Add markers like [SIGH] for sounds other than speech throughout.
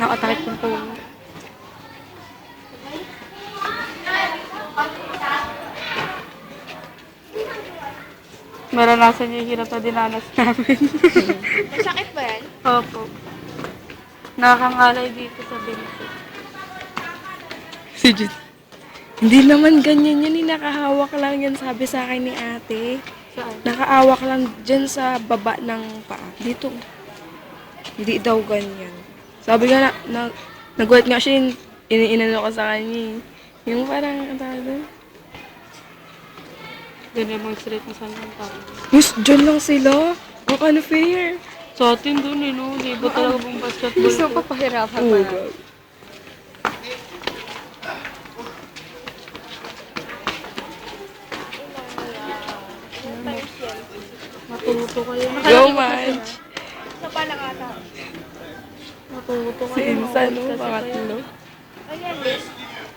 Nakatakip ng puno. Maranasan niyo yung hirap na dinanas namin. [LAUGHS] Masakit ba yan? Opo. Nakakangalay dito sa binti. Si Jud. Hindi naman ganyan yan. eh. Nakahawak lang yan sabi sa akin ni ate. Saan? Nakaawak lang dyan sa baba ng paa. Dito. Hindi daw ganyan. Sabi nga na, na nagwet nga siya yung iniinano ko sa kanya. eh. Yung parang, ang tawag doon? Ganyan mga street na saan yung tao. Miss, dyan lang sila. Ang unfair. Sa atin dun eh, no? Libo talaga pong basketball. Gusto ko. pahirapan Oh, pa. God. Matuto kayo. Go, Madge. Ata. Matuto Si kayo. Insan, no? Kasi Pangatlo. Ayan, kayo-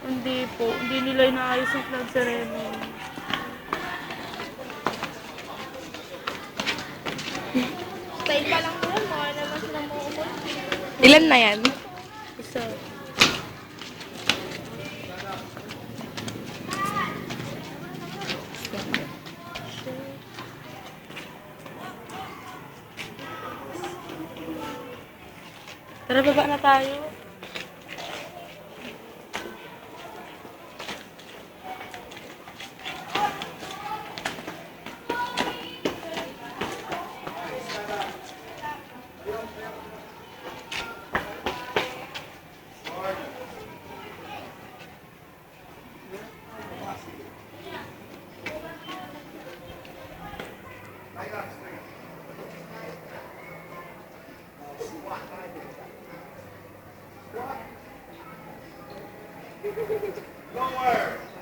Hindi po. Hindi nila inaayos yung flag ceremony. Style pa lang yun. Mga naman silang mga umot. Ilan na yan? Tara, baba na tayo. Don't worry.